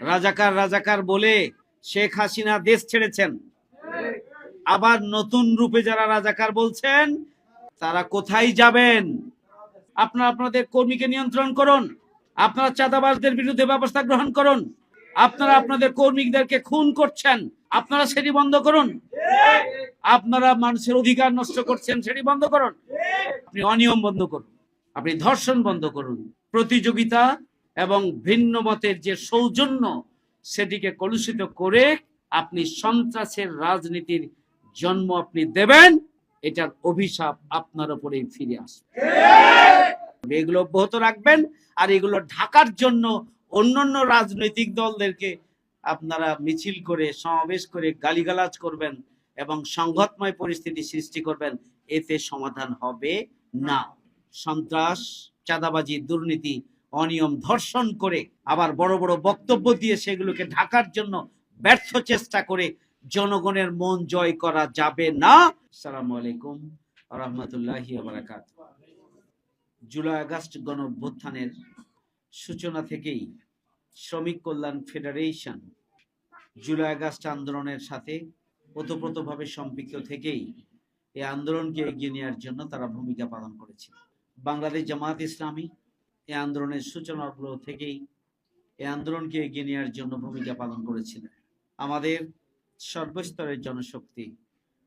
রাজাকার রাজাকার বলে শেখ হাসিনা দেশ ছেড়েছেন। আবার নতুন রূপে যারা রাজাকার বলছেন, তারা কোথায় যাবেন? আপনারা আপনাদের কর্মীকে নিয়ন্ত্রণ করুন। আপনারা চাঁদাবাজদের বিরুদ্ধে ব্যবস্থা গ্রহণ করুন। আপনারা আপনাদের কর্মীদেরকে খুন করছেন। আপনারা সেটি বন্ধ করুন। আপনারা মানুষের অধিকার নষ্ট করছেন, সেটি বন্ধ করুন। আপনি অনিয়ম বন্ধ করুন। আপনি ধর্ষণ বন্ধ করুন। প্রতিযোগিতা এবং ভিন্ন মতের যে সৌজন্য সেটিকে কলুষিত করে আপনি সন্ত্রাসের রাজনীতির জন্ম আপনি দেবেন এটার অভিশাপ আপনার উপরেই ফিরে আসবে। এগুলো অব্যাহত রাখবেন আর এগুলো ঢাকার জন্য অন্যান্য রাজনৈতিক দলদেরকে আপনারা মিছিল করে সমাবেশ করে গালিগালাজ করবেন এবং সংঘাতময় পরিস্থিতি সৃষ্টি করবেন এতে সমাধান হবে না। সন্ত্রাস চাঁদাবাজি দুর্নীতি অনিয়ম ধর্ষণ করে আবার বড় বড় বক্তব্য দিয়ে সেগুলোকে ঢাকার জন্য ব্যর্থ চেষ্টা করে জনগণের মন জয় করা যাবে না। সালাম আলাইকুম রহমতুল্লাহি জুলাই আগস্ট গণ অভ্যুত্থানের সূচনা থেকেই শ্রমিক কল্যাণ ফেডারেশন জুলাই আগস্ট আন্দোলনের সাথে ওতপ্রোতভাবে সম্পৃক্ত থেকেই এই আন্দোলনকে এগিয়ে নেওয়ার জন্য তারা ভূমিকা পালন করেছে। বাংলাদেশ জামাত ইসলামী এই আন্দোলনের সূচনাগুলো থেকেই এই আন্দোলনকে এগিয়ে নেওয়ার জন্য ভূমিকা পালন করেছিলেন। আমাদের সর্বস্তরের জনশক্তি,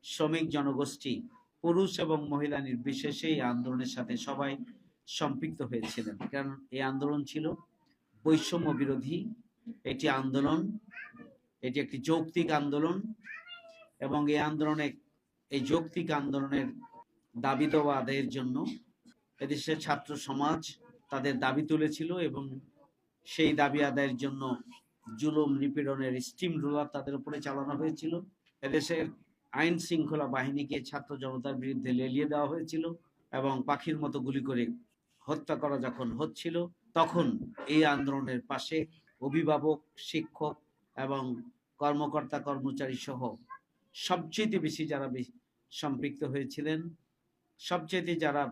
শ্রমিক জনগোষ্ঠী, পুরুষ এবং মহিলা নির্বিশেষে এই আন্দোলনের সাথে সবাই সম্পৃক্ত হয়েছিলেন। কারণ এই আন্দোলন ছিল বৈষম্য বিরোধী এটি আন্দোলন, এটি একটি যৌক্তিক আন্দোলন এবং এই আন্দোলনে, এই যৌক্তিক আন্দোলনের দাবি দেওয়া আদায়ের জন্য এদেশের ছাত্র সমাজ তাদের দাবি তুলেছিল এবং সেই দাবি আদায়ের জন্য জুলুম নিপীড়নের স্টিম রোলার তাদের উপরে চালানো হয়েছিল। এদেশের আইন শৃঙ্খলা বাহিনীকে ছাত্র জনতার বিরুদ্ধে লেলিয়ে দেওয়া হয়েছিল এবং পাখির মতো গুলি করে হত্যা করা যখন হচ্ছিল, তখন এই আন্দোলনের পাশে অভিভাবক, শিক্ষক এবং কর্মকর্তা, কর্মচারী সহ সবচেয়ে বেশি যারা সম্পৃক্ত হয়েছিলেন, সবচেয়ে যারা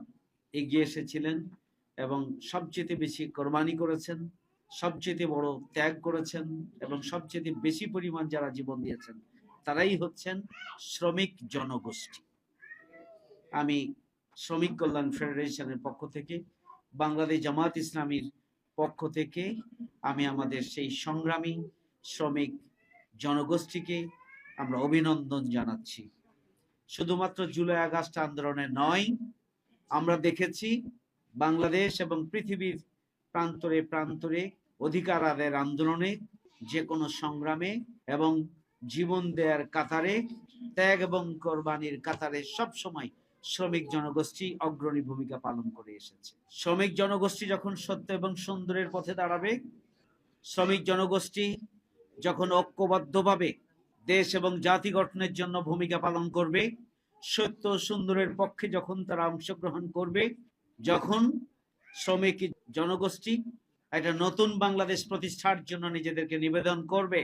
এগিয়ে এসেছিলেন এবং সবচেয়ে বেশি কোরবানি করেছেন, সবচেয়ে বড় ত্যাগ করেছেন এবং সবচেয়ে বেশি পরিমাণ যারা জীবন দিয়েছেন, তারাই হচ্ছেন শ্রমিক জনগোষ্ঠী। আমি শ্রমিক কল্যাণ ফেডারেশনের পক্ষ থেকে, বাংলাদেশ জামাত ইসলামীর পক্ষ থেকে আমি আমাদের সেই সংগ্রামী শ্রমিক জনগোষ্ঠীকে আমরা অভিনন্দন জানাচ্ছি। শুধুমাত্র জুলাই আগস্ট আন্দোলনে নয়, আমরা দেখেছি বাংলাদেশ এবং পৃথিবীর প্রান্তরে প্রান্তরে অধিকার আদায়ের আন্দোলনে যে কোনো সংগ্রামে এবং জীবন দেয়ার কাতারে, ত্যাগ এবং কোরবানির কাতারে সব সময় শ্রমিক জনগোষ্ঠী অগ্রণী ভূমিকা পালন করে এসেছে। শ্রমিক জনগোষ্ঠী যখন সত্য এবং সুন্দরের পথে দাঁড়াবে, শ্রমিক জনগোষ্ঠী যখন ঐক্যবদ্ধভাবে দেশ এবং জাতি গঠনের জন্য ভূমিকা পালন করবে, সত্য সুন্দরের পক্ষে যখন তারা অংশগ্রহণ করবে যখন শ্রমিক জনগোষ্ঠী একটা নতুন বাংলাদেশ প্রতিষ্ঠার জন্য নিজেদেরকে নিবেদন করবে,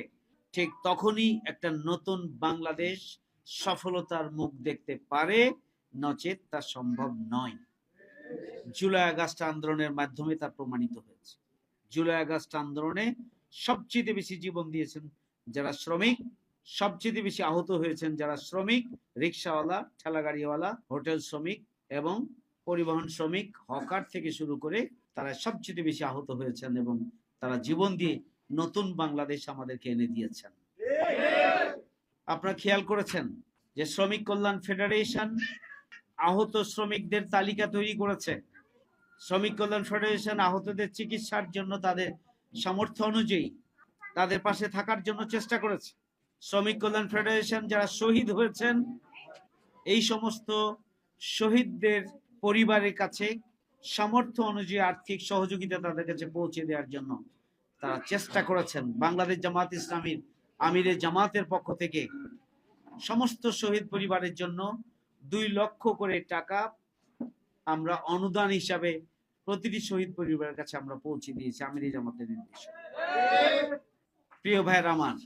ঠিক তখনই একটা নতুন বাংলাদেশ সফলতার মুখ দেখতে পারে। নচেত তা সম্ভব নয়। জুলাই আগস্ট আন্দোলনের মাধ্যমে তা প্রমাণিত হয়েছে। জুলাই আগস্ট আন্দোলনে সবচেয়ে বেশি জীবন দিয়েছেন যারা শ্রমিক, সবচেয়ে বেশি আহত হয়েছেন যারা শ্রমিক, রিক্সাওয়ালা, ঠেলাগাড়িওয়ালা, হোটেল শ্রমিক এবং পরিবহন শ্রমিক, হকার থেকে শুরু করে তারা সবচেয়ে বেশি আহত হয়েছেন এবং তারা জীবন দিয়ে নতুন বাংলাদেশ আমাদেরকে এনে দিয়েছেন। আপনারা খেয়াল করেছেন যে শ্রমিক কল্যাণ ফেডারেশন আহত শ্রমিকদের তালিকা তৈরি করেছে? শ্রমিক কল্যাণ ফেডারেশন আহতদের চিকিৎসার জন্য তাদের সামর্থ্য অনুযায়ী তাদের পাশে থাকার জন্য চেষ্টা করেছে। শ্রমিক কল্যাণ ফেডারেশন যারা শহীদ হয়েছেন, এই সমস্ত শহীদদের পরিবারের কাছে সামর্থ্য অনুযায়ী আর্থিক সহযোগিতা তাদের কাছে পৌঁছে দেওয়ার জন্য তারা চেষ্টা করেছেন। বাংলাদেশ জামাত ইসলামীর আমিরের জামাতের পক্ষ থেকে সমস্ত শহীদ পরিবারের জন্য দুই লক্ষ করে টাকা আমরা অনুদান হিসাবে প্রতিটি শহীদ পরিবারের কাছে আমরা পৌঁছে দিয়েছি, আমিরি জামাতের নির্দেশ। প্রিয় ভাইয়ের আমার,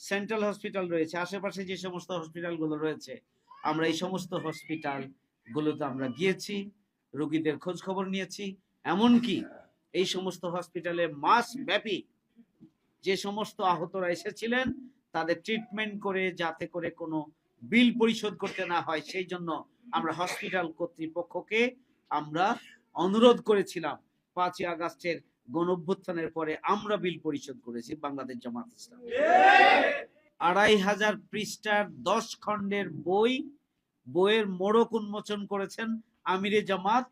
সেন্ট্রাল হসপিটাল রয়েছে। আশেপাশে যে সমস্ত হসপিটালগুলো রয়েছে, আমরা এই সমস্ত হসপিটাল গুলোতে আমরা গিয়েছি রোগীদের খোঁজ খবর নিয়েছি এমনকি এই সমস্ত হসপিটালে মাস ব্যাপী যে সমস্ত আহতরা এসেছিলেন তাদের ট্রিটমেন্ট করে যাতে করে কোনো বিল পরিশোধ করতে না হয় সেই জন্য আমরা হসপিটাল কর্তৃপক্ষকে আমরা অনুরোধ করেছিলাম পাঁচই আগস্টের গণঅভ্যুত্থানের পরে আমরা বিল পরিশোধ করেছি বাংলাদেশ জামাত ইসলাম। আড়াই হাজার পৃষ্ঠার দশ খণ্ডের বই বইয়ের মোড়ক উন্মোচন করেছেন আমিরে জামাত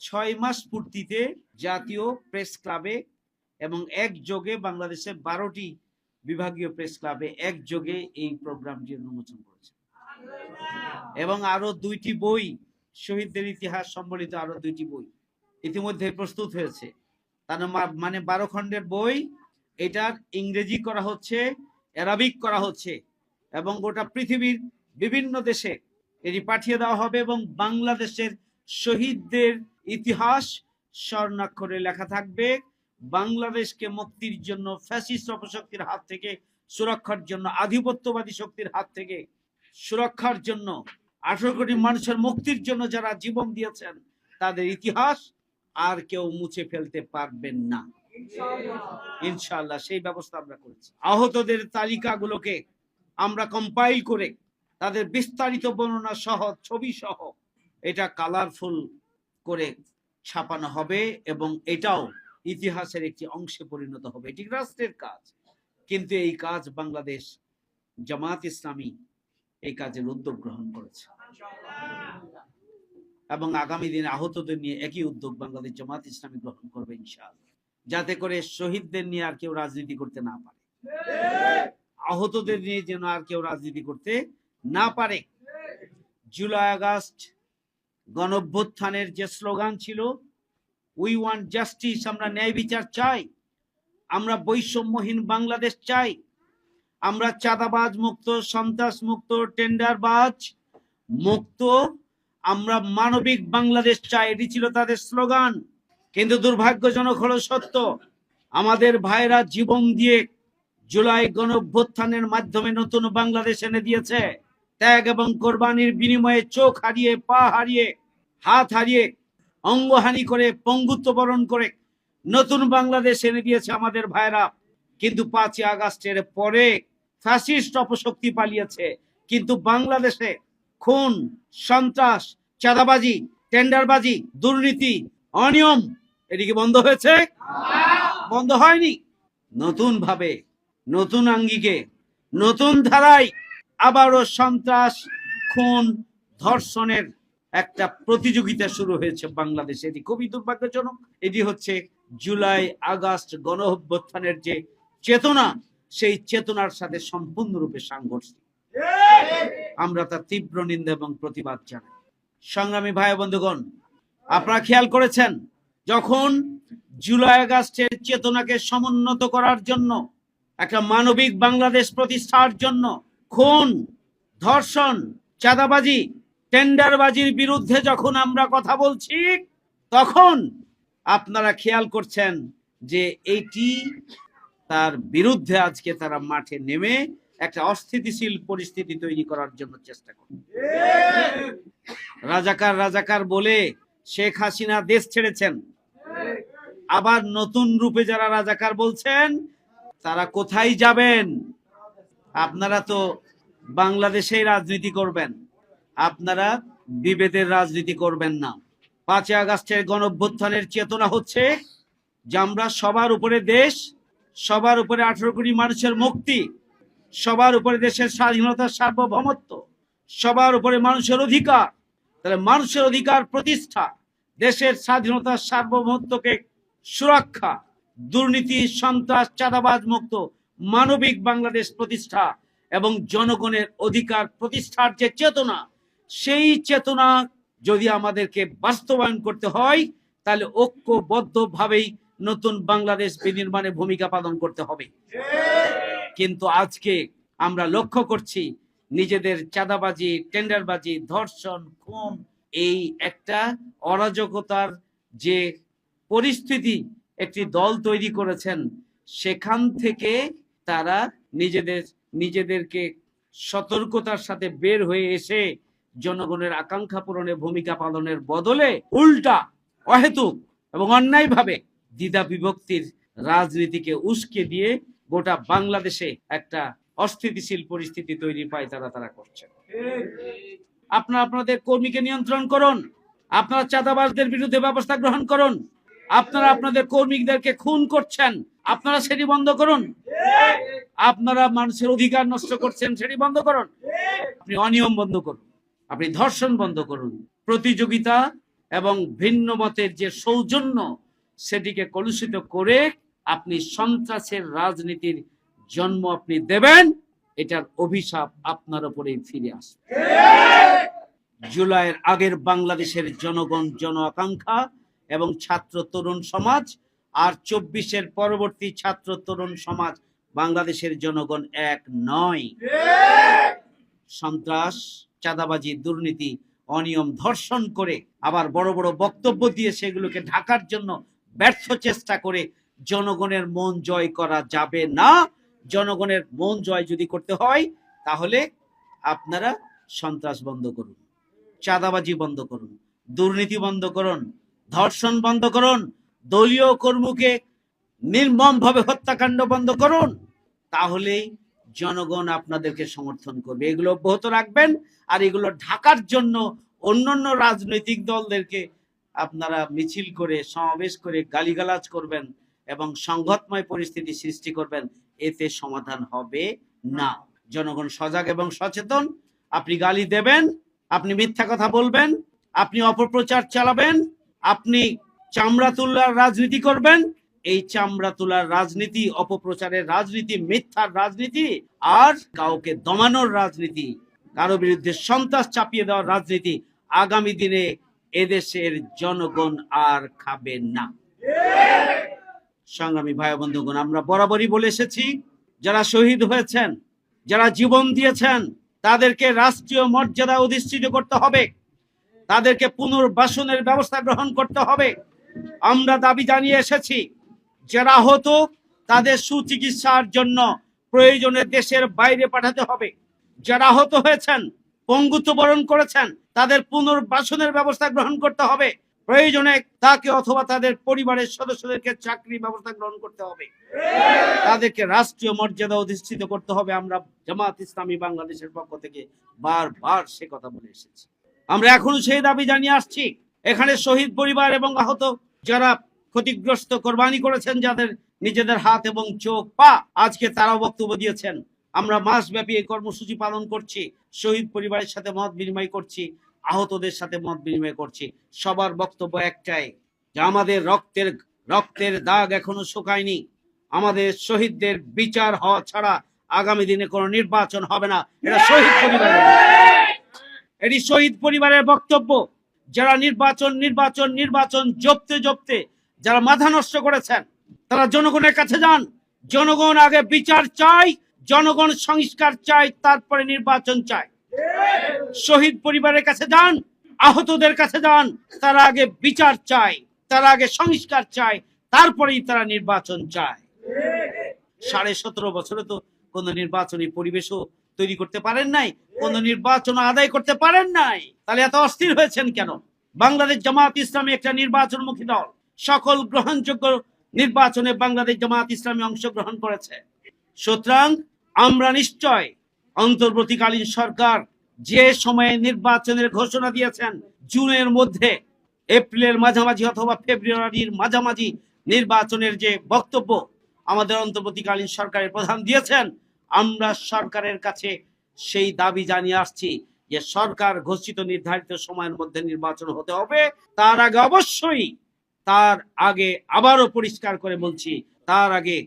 ছয় মাস পূর্তিতে জাতীয় প্রেস ক্লাবে এবং একযোগে বাংলাদেশের বারোটি বিভাগীয় প্রেস ক্লাবে একযোগে এই প্রোগ্রামটি উন্মোচন করেছে এবং আরও দুইটি বই, শহীদদের ইতিহাস সম্বলিত আরও দুইটি বই ইতিমধ্যে প্রস্তুত হয়েছে। তার মানে বারো খণ্ডের বই। এটার ইংরেজি করা হচ্ছে, অ্যারাবিক করা হচ্ছে এবং গোটা পৃথিবীর বিভিন্ন দেশে এটি পাঠিয়ে দেওয়া হবে এবং বাংলাদেশের শহীদদের ইতিহাস স্বর্ণাক্ষরে লেখা থাকবে। বাংলাদেশকে মুক্তির জন্য ফ্যাসিস্ট অপশক্তির হাত থেকে সুরক্ষার জন্য আধিপত্যবাদী শক্তির হাত থেকে সুরক্ষার জন্য আঠারো কোটি মানুষের মুক্তির জন্য যারা জীবন দিয়েছেন তাদের ইতিহাস আর কেউ মুছে ফেলতে পারবেন না। ইনশাআল্লাহ। সেই ব্যবস্থা আমরা করেছি। আহতদের তালিকাগুলোকে আমরা কম্পাইল করে তাদের বিস্তারিত বর্ণনা সহ, ছবি সহ এটা কালারফুল করে ছাপানো হবে এবং এটাও ইতিহাসের একটি অংশে পরিণত হবে। এটি রাষ্ট্রের কাজ। কিন্তু এই কাজ বাংলাদেশ জামাত ইসলামী এই কাজের উদ্যোগ গ্রহণ করেছে। এবং আগামী দিনে আহতদের নিয়ে একই উদ্যোগ বাংলাদেশ জামাত ইসলামী গ্রহণ করবে ইনশাআল্লাহ। যাতে করে শহীদদের নিয়ে আর কেউ রাজনীতি করতে না পারে। আহতদের নিয়ে যেন আর কেউ রাজনীতি করতে না পারে। জুলাই আগস্ট গণঅভ্যুত্থানের যে স্লোগান ছিল উই ওয়ান্ট জাস্টিস আমরা ন্যায় বিচার চাই, আমরা বৈষম্যহীন বাংলাদেশ চাই, আমরা চাঁদাবাজ মুক্ত, সন্ত্রাস মুক্ত, টেন্ডারবাজ মুক্ত, আমরা মানবিক বাংলাদেশ চাই। এটি ছিল তাদের স্লোগান। কিন্তু দুর্ভাগ্যজনক হলো সত্য, আমাদের ভাইরা জীবন দিয়ে জুলাই গণঅভ্যুত্থানের মাধ্যমে নতুন বাংলাদেশ এনে দিয়েছে। ত্যাগ এবং কোরবানির বিনিময়ে চোখ হারিয়ে, পা হারিয়ে, হাত হারিয়ে, অঙ্গহানি করে, পঙ্গুত্ব বরণ করে নতুন বাংলাদেশ এনে দিয়েছে আমাদের ভাইরা। কিন্তু পাঁচই আগস্টের পরে ফ্যাসিস্ট অপশক্তি পালিয়েছে। কিন্তু বাংলাদেশে খুন, সন্ত্রাস, চাঁদাবাজি, টেন্ডারবাজি, দুর্নীতি, অনিয়ম এদিকে বন্ধ হয়েছে? বন্ধ হয়নি। নতুন ভাবে নতুন আঙ্গিকে, নতুন ধারায় আবারও সন্ত্রাস খুন ধর্ষণের একটা প্রতিযোগিতা শুরু হয়েছে বাংলাদেশে। এটি খুবই দুর্ভাগ্যজনক। এটি হচ্ছে জুলাই আগস্ট গণ অভ্যুত্থানের যে চেতনা, সেই চেতনার সাথে সম্পূর্ণরূপে সাংঘর্ষিক। আমরা তার তীব্র নিন্দা এবং প্রতিবাদ জানাই। সংগ্রামী ভাই বন্ধুগণ, আপনারা খেয়াল করেছেন? যখন জুলাই আগস্টের চেতনাকে সমুন্নত করার জন্য, একটা মানবিক বাংলাদেশ প্রতিষ্ঠার জন্য খুন, ধর্ষণ, চাঁদাবাজি, টেন্ডারবাজির বিরুদ্ধে যখন আমরা কথা বলছি, তখন আপনারা খেয়াল করছেন যে এটি তার বিরুদ্ধে আজকে তারা মাঠে নেমে একটা অস্থিতিশীল পরিস্থিতি তৈরি করার জন্য চেষ্টা করে রাজাকার রাজাকার বলে শেখ হাসিনা দেশ ছেড়েছেন। আবার নতুন রূপে যারা রাজাকার বলছেন, তারা কোথায় যাবেন? আপনারা তো বাংলাদেশেই রাজনীতি করবেন। আপনারা বিভেদের রাজনীতি করবেন না। পাঁচই আগস্টের গণঅভ্যুত্থানের চেতনা হচ্ছে যে আমরা সবার উপরে দেশ, সবার উপরে আঠারো কোটি মানুষের মুক্তি, সবার উপরে দেশের স্বাধীনতার সার্বভৌমত্ব, সবার উপরে মানুষের অধিকার। তাহলে মানুষের অধিকার প্রতিষ্ঠা, দেশের স্বাধীনতার সার্বভৌমত্বকে সুরক্ষা, দুর্নীতি, সন্ত্রাস, চাঁদাবাজ মুক্ত মানবিক বাংলাদেশ প্রতিষ্ঠা এবং জনগণের অধিকার প্রতিষ্ঠার যে চেতনা, সেই চেতনা যদি আমাদেরকে বাস্তবায়ন করতে হয়, তাহলে ঐক্যবদ্ধভাবেই নতুন বাংলাদেশ বিনির্মাণে ভূমিকা পালন করতে হবে। কিন্তু আজকে আমরা লক্ষ্য করছি নিজেদের চাঁদাবাজি, টেন্ডারবাজি, ধর্ষণ, খুন, এই একটা অরাজকতার যে পরিস্থিতি একটি দল তৈরি করেছেন, সেখান থেকে তারা নিজেদের, নিজেদেরকে সতর্কতার সাথে বের হয়ে এসে জনগণের আকাঙ্ক্ষা পূরণে, ভূমিকা পালনের বদলে উল্টা অহেতুক এবং অন্যায়ভাবে দ্বিধা বিভক্তির রাজনীতিকে উস্কে দিয়ে গোটা বাংলাদেশে একটা অস্থিতিশীল পরিস্থিতি তৈরি পায় তারা তারা করছে। আপনারা আপনাদের কর্মীকে নিয়ন্ত্রণ করুন, আপনারা চাঁদাবাজদের বিরুদ্ধে ব্যবস্থা গ্রহণ করুন, আপনারা আপনাদের কর্মীদেরকে খুন করছেন আপনারা সেটি বন্ধ করুন। আপনারা মানুষের অধিকার নষ্ট করছেন, সেটি বন্ধ করুন। আপনি অনিয়ম বন্ধ করুন। আপনি ধর্ষণ বন্ধ করুন। প্রতিযোগিতা এবং ভিন্ন মতের যে সৌজন্য, সেটিকে কলুষিত করে আপনি সন্ত্রাসের রাজনীতির জন্ম আপনি দেবেন। এটার অভিশাপ আপনার উপরেই ফিরে আসবে। জুলাইয়ের আগের বাংলাদেশের জনগণ, জন আকাঙ্ক্ষা এবং ছাত্র তরুণ সমাজ আর চব্বিশের পরবর্তী ছাত্র তরুণ সমাজ বাংলাদেশের জনগণ এক নয়। সন্ত্রাস, চাঁদাবাজি, দুর্নীতি, অনিয়ম ধর্ষণ করে আবার বড় বড় বক্তব্য দিয়ে সেগুলোকে ঢাকার জন্য ব্যর্থ চেষ্টা করে জনগণের মন জয় করা যাবে না। জনগণের মন জয় যদি করতে হয়, তাহলে আপনারা সন্ত্রাস বন্ধ করুন, চাঁদাবাজি বন্ধ করুন, দুর্নীতি বন্ধ করুন, ধর্ষণ বন্ধ করুন দলীয় কর্মীকে নির্মমভাবে হত্যাকাণ্ড বন্ধ করুন, তাহলেই জনগণ আপনাদেরকে সমর্থন করবে। এগুলো অব্যাহত রাখবেন, আর এগুলো ঢাকার জন্য অন্যান্য রাজনৈতিক দলদেরকে আপনারা মিছিল করে, সমাবেশ করে গালিগালাজ করবেন এবং সংঘাতময় পরিস্থিতি সৃষ্টি করবেন, এতে সমাধান হবে না। জনগণ সজাগ এবং সচেতন, আপনি গালি দেবেন, আপনি মিথ্যা কথা বলবেন, আপনি অপপ্রচার চালাবেন, আপনি চামড়া তোলার রাজনীতি করবেন। এই চামড়া তোলার রাজনীতি, অপপ্রচারের রাজনীতি, মিথ্যার রাজনীতি আর কাউকে দমানোর রাজনীতি। কারও বিরুদ্ধে সন্ত্রাস চাপিয়ে দেওয়ার রাজনীতি আগামী দিনে এদেশের জনগণ আর খাবে না। সংগ্রামী ভাই বন্ধুগণ, আমরা বরাবরই বলে এসেছি, যারা শহীদ হয়েছেন, যারা জীবন দিয়েছেন, তাদেরকে রাষ্ট্রীয় মর্যাদা অধিষ্ঠিত করতে হবে। তাদেরকে পুনর্বাসনের ব্যবস্থা গ্রহণ করতে হবে। আমরা দাবি জানিয়ে এসেছি যারা হতো তাদের সুচিকিৎসার জন্য প্রয়োজনে দেশের বাইরে পাঠাতে হবে। যারা আহত হয়েছেন, পঙ্গুত্ব বরণ করেছেন, তাদের পুনর্বাসনের ব্যবস্থা গ্রহণ করতে হবে। প্রয়োজনে তাকে অথবা তাদের পরিবারের সদস্যদেরকে চাকরি ব্যবস্থা গ্রহণ করতে হবে। তাদেরকে রাষ্ট্রীয় মর্যাদা অধিষ্ঠিত করতে হবে। আমরা জামাত ইসলামী বাংলাদেশের পক্ষ থেকে বারবার সে কথা বলে এসেছি। আমরা এখনও সেই দাবি জানিয়ে আসছি। এখানে শহীদ পরিবার এবং আহত যারা ক্ষতিগ্রস্ত কোরবানি করেছেন, যাদের নিজেদের হাত এবং চোখ, পা আজকে তারাও বক্তব্য দিয়েছেন। আমরা মাসব্যাপী এই কর্মসূচি পালন করছি, শহীদ পরিবারের সাথে মত বিনিময় করছি, আহতদের সাথে মত বিনিময় করছি। সবার বক্তব্য একটাই, যে আমাদের রক্তের রক্তের দাগ এখনও শুকায়নি। আমাদের শহীদদের বিচার হওয়া ছাড়া আগামী দিনে কোনো নির্বাচন হবে না। এটা শহীদ পরিবারের এটি শহীদ পরিবারের বক্তব্য। যারা নির্বাচন নির্বাচন নির্বাচন, জপতে জপতে যারা মাথা নষ্ট করেছেন, তারা জনগণের কাছে যান। জনগণ আগে বিচার চাই জনগণ সংস্কার চাই তারপরে নির্বাচন চাই শহীদ পরিবারের কাছে যান, আহতদের কাছে যান, তারা আগে বিচার চাই তারা আগে সংস্কার চাই তারপরেই তারা নির্বাচন চায়। সাড়ে সতেরো বছরে তো কোন নির্বাচনী পরিবেশও তৈরি করতে পারেন নাই, কোন নির্বাচন আদায় করতে পারেন নাই, তাহলে এত অস্থির হয়েছেন কেন? বাংলাদেশ জামাত ইসলামী একটা নির্বাচনমুখী দল, সকল গ্রহণযোগ্য নির্বাচনে বাংলাদেশ জামাত ইসলামী অংশগ্রহণ করেছে। সুতরাং আমরা নিশ্চয় অন্তর্বর্তীকালীন সরকার যে সময়ে নির্বাচনের ঘোষণা দিয়েছেন, জুনের মধ্যে, এপ্রিলের মাঝামাঝি অথবা ফেব্রুয়ারির মাঝামাঝি নির্বাচনের যে বক্তব্য আমাদের অন্তর্বর্তীকালীন সরকারের প্রধান দিয়েছেন আমরা সরকারের কাছে সেই দাবি জানিয়ে আসছি যে সরকার ঘোষিত নির্ধারিত সময়ের মধ্যে নির্বাচন হতে হবে। তার আগে অবশ্যই তার আগে আবারও পরিষ্কার করে বলছি, তার আগে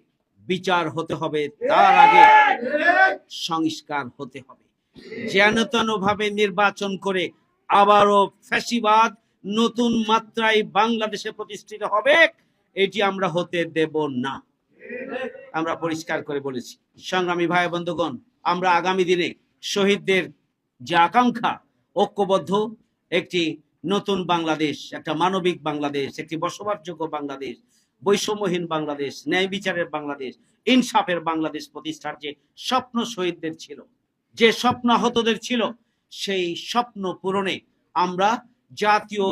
বিচার হতে হবে, তার আগে সংস্কার হতে হবে। যেন ভাবে নির্বাচন করে আবারও ফ্যাসিবাদ নতুন মাত্রায় বাংলাদেশে প্রতিষ্ঠিত হবে, এটি আমরা হতে দেব না। আমরা পরিষ্কার করে বলেছি। সংগ্রামী ভাই বন্ধুগণ, আমরা আগামী দিনে শহীদদের যে আকাঙ্ক্ষা, ঐক্যবদ্ধ একটি নতুন বাংলাদেশ, একটা মানবিক বাংলাদেশ, একটি বসবাসযোগ্য বাংলাদেশ, বৈষম্যহীন বাংলাদেশ, ন্যায় বিচারের বাংলাদেশ, ইনসাফের বাংলাদেশ প্রতিষ্ঠার যে স্বপ্ন শহীদদের ছিল, যে স্বপ্ন আহতদের ছিল, সেই স্বপ্ন পূরণে আমরা জাতীয়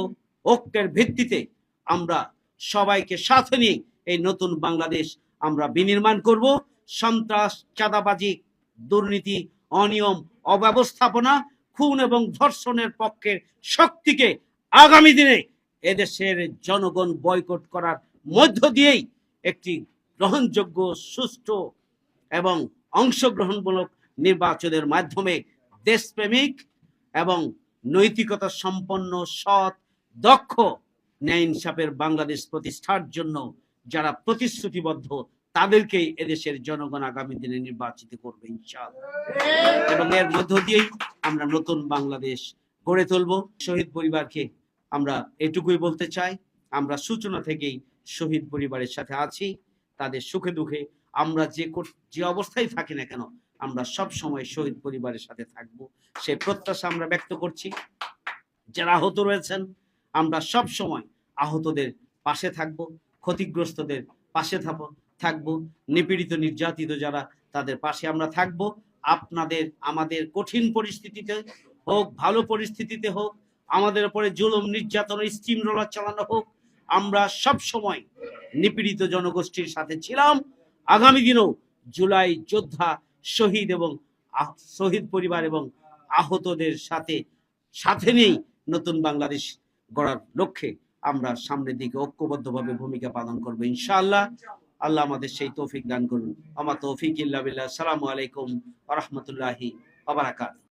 ঐক্যের ভিত্তিতে আমরা সবাইকে সাথে নিয়ে এই নতুন বাংলাদেশ আমরা বিনির্মাণ করব। সন্ত্রাস, চাঁদাবাজি, দুর্নীতি, অনিয়ম, অব্যবস্থাপনা, খুন এবং ধর্ষণের পক্ষের শক্তিকে আগামী দিনে এদেশের জনগণ বয়কট করার মধ্য দিয়েই একটি গ্রহণযোগ্য, সুষ্ঠু এবং অংশগ্রহণমূলক নির্বাচনের মাধ্যমে দেশপ্রেমিক এবং নৈতিকতা সম্পন্ন, সৎ, দক্ষ ন্যায় ইনসাফের বাংলাদেশ প্রতিষ্ঠার জন্য যারা প্রতিশ্রুতিবদ্ধ, তাদেরকেই এদেশের জনগণ আগামী দিনে নির্বাচিত করবে, ইনশাআল্লাহ। এবং এর মধ্য দিয়েই আমরা নতুন বাংলাদেশ গড়ে তুলব। শহীদ পরিবারকে আমরা এটুকুই বলতে চাই, আমরা সূচনা থেকেই শহীদ পরিবারের সাথে আছি, তাদের সুখে দুঃখে আমরা যে যে অবস্থায় থাকি না কেন, আমরা সব সময় শহীদ পরিবারের সাথে থাকব। সে প্রত্যাশা আমরা ব্যক্ত করছি। যারা আহত রয়েছেন, আমরা সব সময় আহতদের পাশে থাকব। ক্ষতিগ্রস্তদের পাশে থাকব থাকব। নিপীড়িত, নির্যাতিত যারা তাদের পাশে আমরা থাকব। আপনাদের, আমাদের কঠিন পরিস্থিতিতে হোক, ভালো পরিস্থিতিতে হোক, আমাদের উপরে জুলুম, নির্যাতন, স্টিম রোলার চালানো হোক, আমরা সব সময় নিপীড়িত জনগোষ্ঠীর সাথে ছিলাম। আগামী দিনেও জুলাই যোদ্ধা, শহীদ এবং শহীদ পরিবার এবং আহতদের সাথে সাথে নিয়েই নতুন বাংলাদেশ গড়ার লক্ষ্যে আমরা সামনের দিকে ঐক্যবদ্ধভাবে ভূমিকা পালন করব, ইনশাআল্লাহ। আল্লাহ আমাদের সেই তৌফিক দান করুন। আমার তৌফিক ইল্লা সালামু আলাইকুম রহমতুল্লাহি আবরাকাত